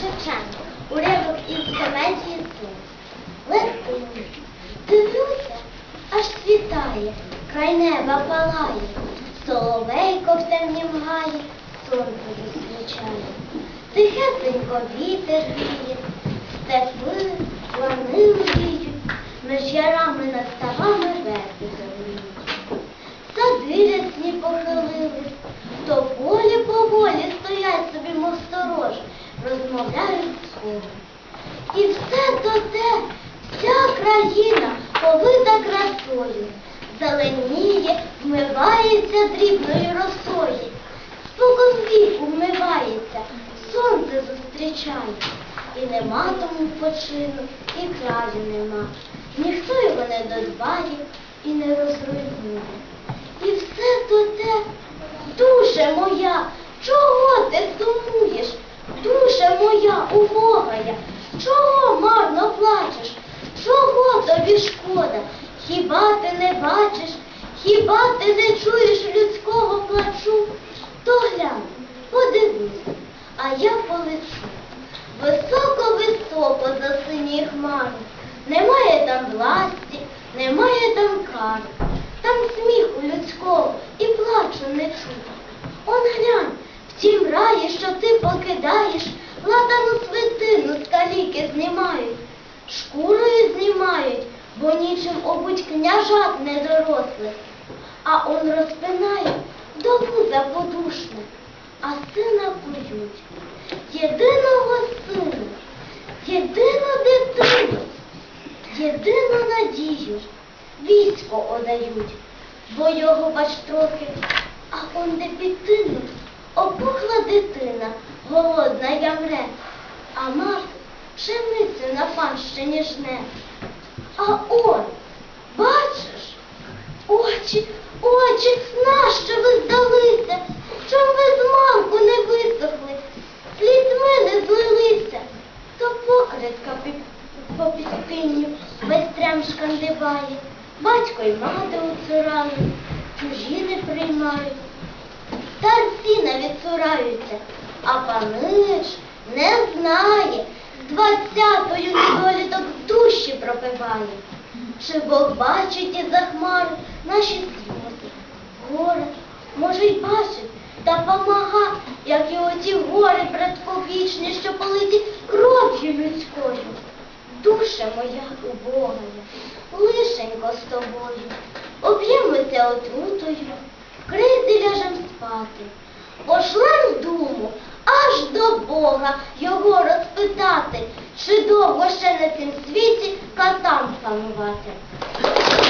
Шевченко, уривок із комедії Сум. Летину, дивлюся, аж світає, край неба палає, соловейко в темні мгає, сонце зустрічає. Тихесенько вітер віє, степи, лани мріють, меж ярами над зеленіє, вмивається дрібною росою, спокон віку вмивається, сонце зустрічає, і нема тому почину, і краю нема, ніхто його не додбає і не розруйнує. І все то те, душе моя, чого ти сумуєш? Душе моя, убогая, чого марно плачеш? Чого тобі шкода? Хіба ти не бачиш, хіба ти не чуєш людського плачу? То глянь, подивись, а я полечу. Високо-високо за сині хмари. Немає там власті, немає там кари. Там сміху людського і плачу не чути. Он глянь, в тім раї, що ти покидаєш, ладану свитину з каліки знімають, шкурою знімають, бо нічим обуть княжат недорослих. А он розпинає до пуза подушне, а сина кують. Єдиного сина, єдину дитину, єдину надію військо одають, бо його бач трохи, а он де під опухла дитина, голодна ямре, а мати пшеницю на панщині жне. А он, бачиш, очі, очі, нащо ви здалися? Чом ви з малку не висохли? Слізьми не злилися, то покритка по піскинню весь трем шкандибає, батько й мати уцурали, чужі не приймають. Старці навіть цураються, а панич не знає, двадцятою недоліток душі пропиває. Чи Бог бачить із-за хмар наші сльози, горе, може, й бачить, та помага, як і оті гори предковічні, що политі кров'ю людською. Душа моя убогая, лишенько з тобою, об'ємося отрутою, вкрити ляжем спати. Пошлем думу аж до Бога його розпитати, на цім світі катам панувати.